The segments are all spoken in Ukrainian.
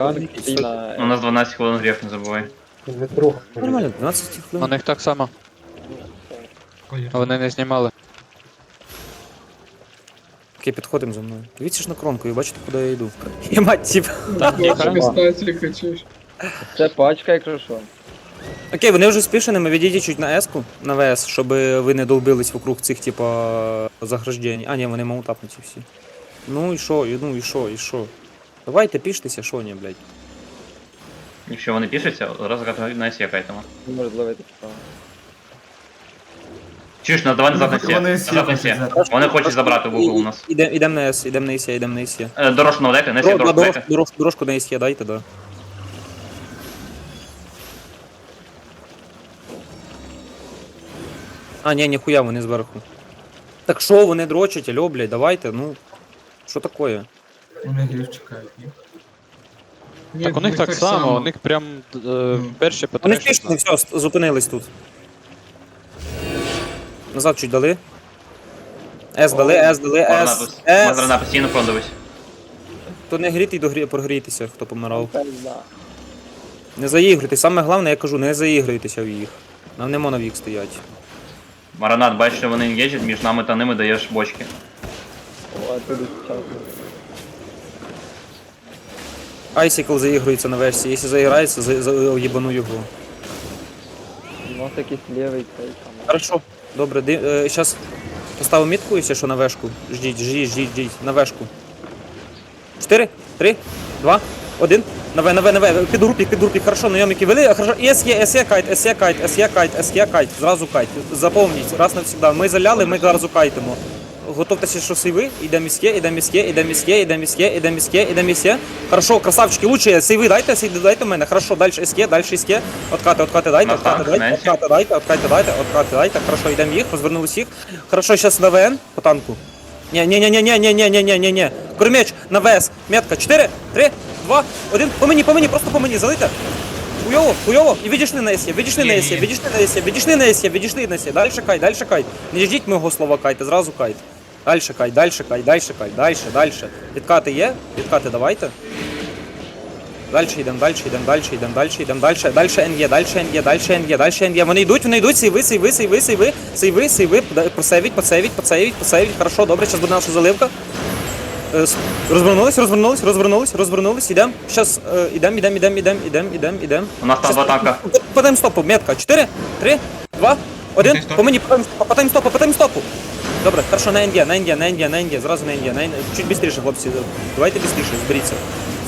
У нас 12 хвилин гріх, не забувай. Нормально, 12 У хвилин. них так само, а вони не знімали. Окей, підходимо за мною. Дивіться ж на кромку і бачите, куди я йду. Я мать, тип. Це пачка, якщо що. Окей, вони вже спішеними, відійдіть чуть на еску, на ВС, щоб ви не долбились вокруг цих, типа, заграждень. А, ні, вони маунтапнуті всі. Ну і що, і ну і що, і що? Давайте піштеся, що ні, блядь. Якщо вони пишуться, раз на сі якайтемо. Не може зловити справа. Чуєш, на давай назад на сі. Вони Назад на сі сі. Вони хочуть забрати вугол у нас. Ідем, ідем на ес, ідем на ІС, ідем на ІС. Е, Дорожку наведете, на сі Дорожку, дайте. дорожку, дорожку на ІС дайте, да. А, ні, ніхуя, вони зверху. Так що вони дрочать, алло, блядь, давайте, ну. Що таке? Чекають, ні? Так у них так само, у них прям е, перші Вони треші. спішні, все, зупинились тут. Назад чуть дали. С дали, С дали, С, С. Мазрана постійно фрондовись. То не гріти до грі, прогрійтеся, хто помирав. Пизда. Не заігруйте. Саме головне, я кажу, не заігруйтеся в їх. Нам не можна в їх стоять. Маранат, бачиш, що вони їздять, між нами та ними даєш бочки. О, а туди час. Айсікл заігрується на версії. Якщо заіграється, за, його. У нас якийсь лівий цей там. Хорошо, добре, ди, е, щас поставив мітку, якщо що на вешку. Ждіть, ждіть, ждіть, ждіть, на вешку. Чотири, три, два, один. На В, на В, на В, під групі, під групі, хорошо, найомники вели, хорошо, і СЄ, СЄ кайт, СЄ кайт, СЄ кайт, СЄ кайт, зразу кайт. Запомніть, раз навсегда. Ми заляли, ми зразу кайтимо. Готовтеся, що сейви, іде міське, іде міське, іде міське, іде міське, іде міське, іде міське. Хорошо, красавчики, лучше сейви дайте, сейви дайте в мене. Хорошо, далі СК, далі СК. Откати, откати дайте, откати дайте, откати дайте, откати дайте, откати дайте. Хорошо, йдемо їх, розвернулись їх. Хорошо, зараз на ВН по танку. Ні, ні, ні, ні, ні, ні, ні, ні, ні, ні, ні. Кормеч на ВС. Метка. 4, 3, 2, 1. По мені, по мені, просто по мені, залите. Хуйово, хуйово. І відійшли на СЄ, відійшли на СЄ, відійшли на СЄ, відійшли на СЄ, відійшли на СЄ. Дальше кай, дальше кай. Не ждіть мого слова кайте, зразу кайт. Дальше кай, дальше кай, дальше кай, дальше, дальше. Відкати є? Відкати давайте. Дальше йдемо, дальше йдемо, дальше йдемо, дальше йдемо, дальше, дальше НЄ, дальше НЄ, дальше НЄ, дальше НЄ. Вони йдуть, вони йдуть, сейви, сейви, сейви, сейви, сейви, сейви, посейвіть, посейвіть, посейвіть, посейвіть. Хорошо, добре, зараз буде наша заливка. Е, Розвернулись, розвернулись, розвернулись, розвернулись, ідем. Щас, е, ідем, ідем, ідем, ідем, ідем, ідем, ідем. У нас там два танка. По таймстопу, метка. 4, 3, 2, 1. По мені, по таймстопу, по таймстопу. Добре, хорошо, на Індія, на Індія, на Індія, на Індія, зразу на Індія, на Індія. Чуть быстріше, хлопці. Давайте быстріше, зберіться.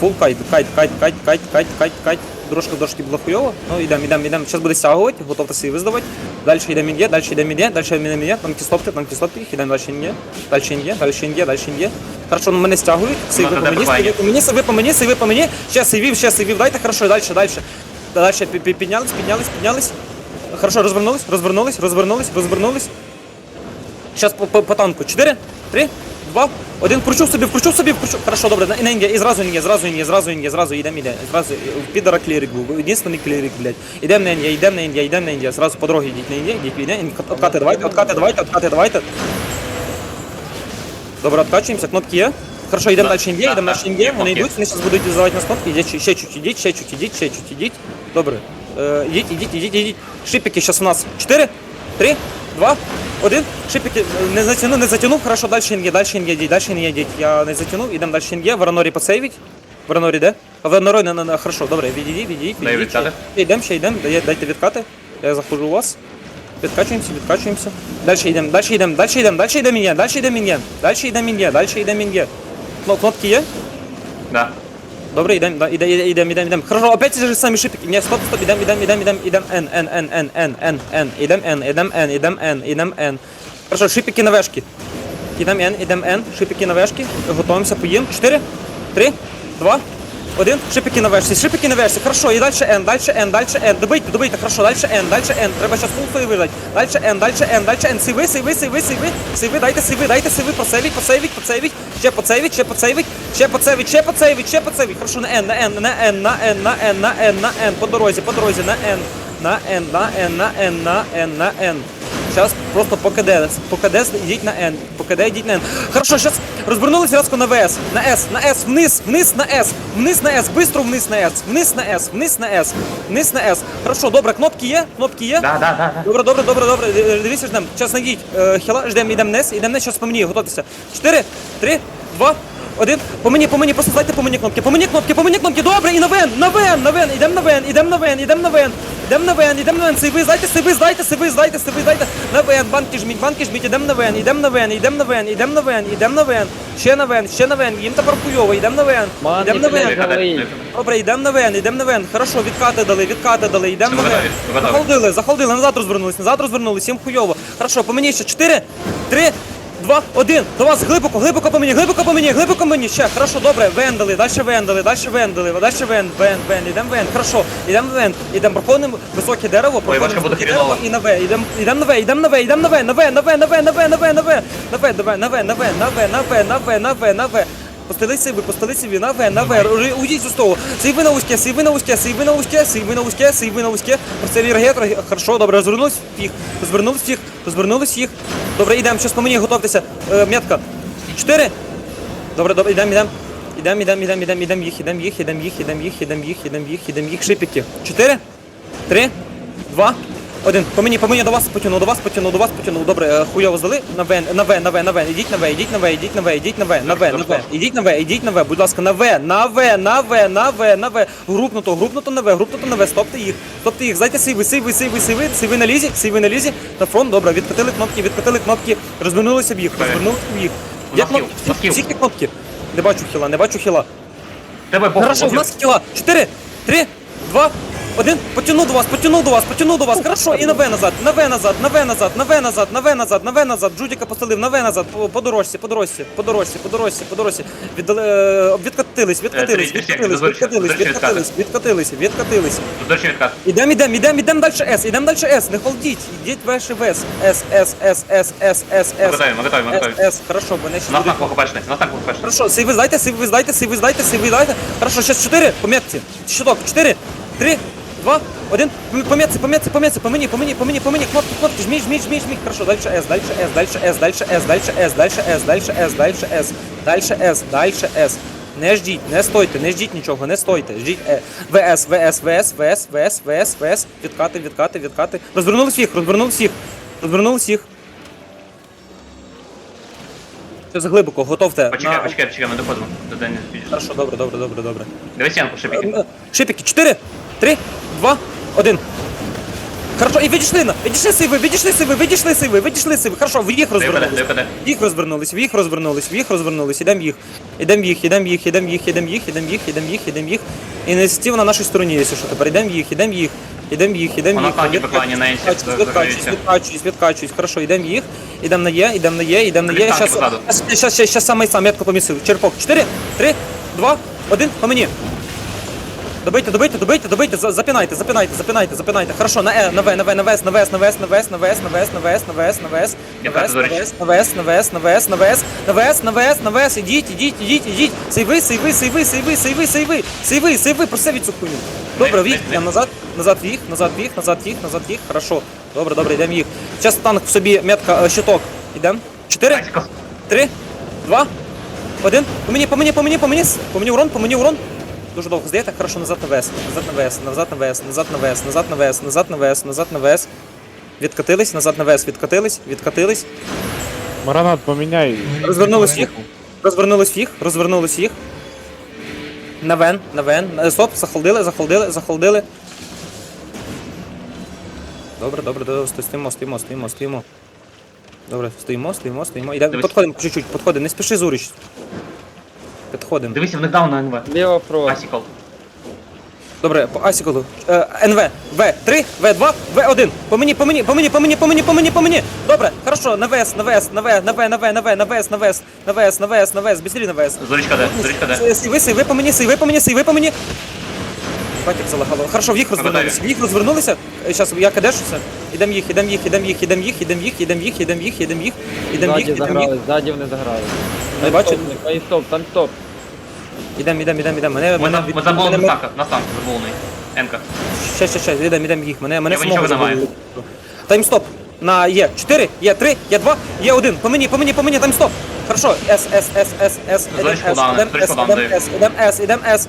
Фул кайт, кайт, кайт, кайт, кайт, кайт, кайт, кайт. Дорожка дошки була хуйова. Ну, йдемо, йдемо, йдемо. Зараз буде стягувати, готовте свої виздавати. Далі йдемо Індія, далі йдемо Індія, далі йдемо Індія. Там кислопти, там кислопти, їх, йдемо далі Індія. Далі Індія, далі Індія, далі Індія. Хорошо, ну мене стягують. Сейви Ну, по мені, сейви по мені, сейви по мені, сейви по мені. Ще сейвів, ще сейвів, дайте, хорошо, далі, далі. Далі пі- пі- піднялись, піднялись, піднялись. Хорошо, розвернулись, розвернулись, розвернулись, розвернулись. Сейчас по, по, по танку. 4, 3, 2, 1. Вкручу собі, вкручу собі, вкручу. Хорошо, добре, на Індія. І зразу Індія, зразу Індія, зразу Індія, зразу йдемо, йде. Зразу, е, підара клірик був. Єдинственний клірик, блядь. Ідемо на Індія, йдемо на Індія, йдемо на Індія. Зразу по дорозі йдіть на Індія, йдіть, йдіть. Откати, давайте, откати, давайте, откати, давайте. Добре, откачуємося, кнопки є. Хорошо, йдемо Да, далі да, йдемо да, далі Індія. є Вони йдуть, вони зараз будуть здавати нас кнопки. Йдіть, ще чуть, ідіть, ще чуть, ідіть, ще чуть, ідіть. Добре. Е, Ідіть, ідіть, ідіть, ідіть. Шипики зараз у нас. 4, 3, 2, 1. Шипики е, не затягнув, не затягнув. Хорошо, далі Ін'є, далі Ін'є, йдіть, далі Ін'є, йдіть. Я не затягнув, ідемо далі Ін'є. Варанорі посейвіть. Варанорі де? А Варанорі, на, на, на, хорошо, добре, відійдіть, відійдіть, Дай відійдіть. відкати. Ще йдемо, ще йдемо, Дає- дайте відкати. Я заходжу у вас. Відкачуємося, відкачуємося. Далі йдемо, далі йдемо, далі йдемо, далі йдемо Ін'є, далі йдемо Ін'є, далі йдемо Ін'є, далі йдемо Ін'є. Ну, кнопки є? Да. Добре, йдем, да, іде, іде, ідем, ідем, ідем. Хорошо, опять же ж самі шипики. Ні, стоп, стоп, идем. Идем ідем, идем, ідем, Н, Н, Н, Н, Н, Н, Н, ідем, Н, ідем, Н, ідем, Н, ідем, Н. Хорошо, шипики на вешки. Ідем, Н, идем, Н, шипики на вешки. Готовимся. Поем. Четыре, три, два, 1. Шипики на вешці, шипики на вешці. Хорошо, і далі N, далі N, далі N. Добийте, добийте, хорошо, далі N, далі N. Треба зараз фулфою вижати. Далі N, далі N, далі N. Сиви, сиви, сиви, сиви, сиви, дайте сиви, дайте сиви, посейвіть, посейвіть, посейвіть. Ще поцейвіть, ще поцейвіть, ще поцейвіть, ще поцейвіть, ще поцейвіть. Хорошо, на N, на N, на N, на N, на N, на N, на N. По дорозі, по дорозі, на N. На N, на N, на N, на N, на N. Зараз просто по КД, по КД йдіть на N, по КД йдіть на N. Хорошо, зараз розвернулися разко на ВС, на S, на S, вниз, вниз на S, вниз на S, быстро вниз на S, вниз на S, вниз на S, вниз на S. Хорошо, добре, кнопки є, кнопки є. Да, да, да. Добре, добре, добре, добре. Дивіться, ждем. Зараз найдіть. Е, Хіла, ждем, йдемо вниз, йдемо вниз, зараз по мені, готуйтеся. Чотири, три, два, один. По мені, по мені, просто здайте по мені кнопки. По мені кнопки, по мені кнопки. Добре, і на вен, на вен, на вен, ідемо на вен, ідемо на вен, ідемо на вен. Ідемо на вен, ідемо на вен, сейви, здайте, сейви, здайте, сейви, здайте, сейви, здайте. На вен, банки жміть, банки жміть, ідемо на вен, ідемо на вен, ідемо на вен, ідемо на вен, ідемо на вен. Ще на вен, ще на вен, їм тепер хуйово, ідемо на вен. Ман, Ідемо на вен. Добре, йдемо на вен, йдемо на вен. Хорошо, відкати дали, відкати дали, йдемо на вен. Заходили, заходили, назад розвернулись, назад розвернулись, всім хуйово. Хорошо, по мені ще 4, 3, 2, 1. До вас глибоко, глибоко по мені, глибоко по мені, глибоко по мені. Ще, хорошо, добре, вендали, далі вендали, далі вендали, далі вен, вен, вен, ідемо вен. Хорошо, йдемо вен, ідемо, проходимо високе дерево, проходимо високе дерево і на вен, Ідемо нове, на вен, йдемо на на Нове, на нове, на нове, на Нове. на нове, на нове, на нове, на нове. на вен, на вен, на вен, на вен, на вен, на вен, на вен, на вен. Постелися ви, постелися ви, на вен, на вен, Уже уйдіть з того. Сейви на узьке, сейви на узьке, сейви на узьке, сейви на узьке, сейви на узьке. Простелі регетро, хорошо, добре, розвернулись всіх, розвернулись всіх, розвернулись всіх. Добре, йдемо, щас по мені готовтеся. Е, метка. Чотири. Добре, добре, йдемо, йдемо. Ідемо, ідемо, ідемо, ідемо, ідемо їх, ідемо їх, ідемо їх, ідемо їх, ідемо їх, ідемо їх, ідемо їх, шипіки. Чотири, три, два, один. По мені, по мені до вас потягнув, до вас потягнув, до вас потягнув. Добре, е, хуйово здали. На В, на В, на В, на В. Ідіть на В, ідіть на В, ідіть на В, ідіть на В, на В, на В. Ідіть на В, ідіть на В, будь ласка, на В, на В, на В, на В, на В. Групнуто, групнуто на В, групнуто на В. Стопте їх, стопте їх. Зайте сейви, сейви, сейви, сейви, сейви на лізі, сейви на лізі. На фронт, добре, відкатили кнопки, відкатили кнопки, розвернулися в їх, розвернулися в їх. Є кнопки, нас всі кнопки. Не бачу хіла, не бачу хіла. Тебе Хорошо, в нас тіла. Чотири, три, два, один. Потягнув до вас, потягнув до вас, потягнув до вас. Хорошо, і на В назад, на В назад, на В назад, на В назад, на В назад, на В назад. Джудіка постелив, на В назад, по, по дорожці, по дорожці, по дорожці, по дорожці, по дорожці. Віддали, е, відкатились, відкатились, відкатились, відкатились, відкатились, відкатились, відкатились. Тут дальше відкат. Ідем, ідем, ідем, ідем далі С, ідем далі С, не холдіть, йдіть ваше В С, С, С, С, С, С, С, Ми С, готові, ми готові, ми готові. С, С, хорошо, бо не ще У нас буде танк похопачний, у нас танк похопачний. Хорошо, сейви здайте, сейви здайте, сейви здайте, сейви здайте. Хорошо, сейчас 4, пометьте. Щиток, 4, 3, 2, 1. Пометьте, пометьте, пометьте, по мені, по мені, по мені, по мені, кнопки, кнопки, жміть, жміть, жміть, жміть. Хорошо, дальше S, дальше S, дальше S, дальше S, дальше S, дальше S, дальше S, дальше S, дальше S, дальше S. Не ждіть, не стойте, не ждіть нічого, не стойте. Ждіть е, ВС, ВС, ВС, ВС, ВС, ВС, ВС. Відкати, відкати, відкати. Розвернули всіх, розвернули всіх. Розвернули всіх. Щось глибоко, готовте. Почекай, на- почекай, почекай, ми доходимо. Не підеш. Хорошо, добре, добре, добре, добре. Дивись стінку, шипіки. Е, Шипики, 4, 3, 2, 1. Хорошо, і відійшли на. Відійшли сиви, відійшли сиви, відійшли сиви, відійшли сиви. Хорошо, в їх розвернулись. В їх розвернулись, в їх розвернулись, в їх розвернулись, ідем їх. Ідем їх, ідем їх, ідем їх, ідем їх, ідем їх, ідем їх, ідем їх. Ініціатива на нашій стороні, якщо що. Тепер ідем їх, ідем їх, ідем їх, ідем їх. Відкачуюсь, відкачуюсь, відкачуюсь. Хорошо, ідем їх, ідем на Є, ідем на Є, ідем на Є. Танки Щас, позаду. щас, щас, щас, щас самий сам, метку помісив. Черпок. 4, 3, 2, 1, по мені. Добийте, добийте, добийте, добийте, за- запинайте, запинайте, запинайте, запинайте. Хорошо, на Е, на В, на В, на ВС, на ВС, на ВС, на ВС, на ВС, на ВС, на ВС, на ВС, на ВС, на кажу, на. ВС, на ВС, на ВС, на ВС, на ВС, на ВС, ідіть, ідіть, ідіть, ідіть. Сейви, сейви, сейви, сейви, сейви, сейви, сейви, сейви, про все від цю хуйню. Добре, не, не. назад, назад вїх, назад вїх, назад їх, назад їх, хорошо. Добре, добре, йдемо їх. Зараз танк в собі, метка, е, щиток. Ідем. Чотири, Три, два, один. По мені, по мені, по мені, по мені. По мені урон, по мені урон. Дуже довго здаєте, хорошо, назад на ВС, назад на ВС, назад на ВС, назад на ВС, назад на ВС, назад на ВС, назад на ВС. Відкатились, назад на ВС, відкатились, відкатились. Маранат, поміняй. Розвернулись їх. Розвернулись їх, розвернулись їх. На вен, на вен. Е, Стоп, захолдили, захолдили, захолдили. Добре, добре, добре, стоїмо, стоїмо, стоїмо, стоїмо. Добре, стоїмо, стоїмо, стоїмо. Йдемо, підходимо чуть-чуть, підходимо, не спіши Зурич. Підходимо. Дивися, в них даун на НВ. Ліва фронт. Асікол. Добре, по асіколу. Е, НВ, В3, В2, В1. По мені, по мені, по мені, по мені, по мені, по мені, по мені. Добре, хорошо, на ВС, на ВС, на В, на В, на В, на В, на ВС, на ВС, на ВС, на ВС, на ВС, бістрі на ВС. Зорічка де, зорічка де. Сиви, сейви по мені, сиви, по мені, сиви, по мені. Батик залагало. Хорошо, в їх розвернулися. В їх розвернулися. Зараз я кадешуся. Ідем їх, ідем їх, ідем їх, ідем їх, ідем їх, ідем їх, ідем їх, ідем їх, ідем їх, Ззаді ідем їх. заграли, ззаді вони заграли. Не? Там стоп, там стоп. Ідем, ідем, ідем, ідем. Мене, Ми мене, за- Ми забули на танка, на танк забулений. Енка. Ще, ще, ще, ідем, ідем їх. Мене, мене Його самого нічого забули. Таймстоп. на Є. 4, Є 3, Є 2, Є 1. По мені, по мені, по мені, там 100. Хорошо. С, С, С, С, С. Знаєш, Ідем С, куди? ідем Знаєш, С, куди ідем даю? С, ідем С, ідем С.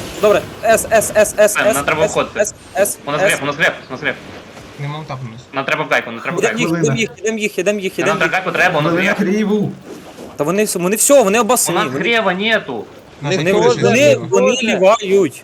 Добре. С, С, С, С, Е, С, нам треба С, виходити. С, С, У нас С. греб, у нас греб, у нас греб. Нема тапнулись. Нам треба в гайку, нам треба в Ідем гайку. їх, ідем їх, ідем їх, ідем їх, Нам ідем треба їх. гайку треба, у нас Вони на греб. криву. Та вони, вони все, вони У нас Вони, грева нету. Нас вони, вони, вони лівають.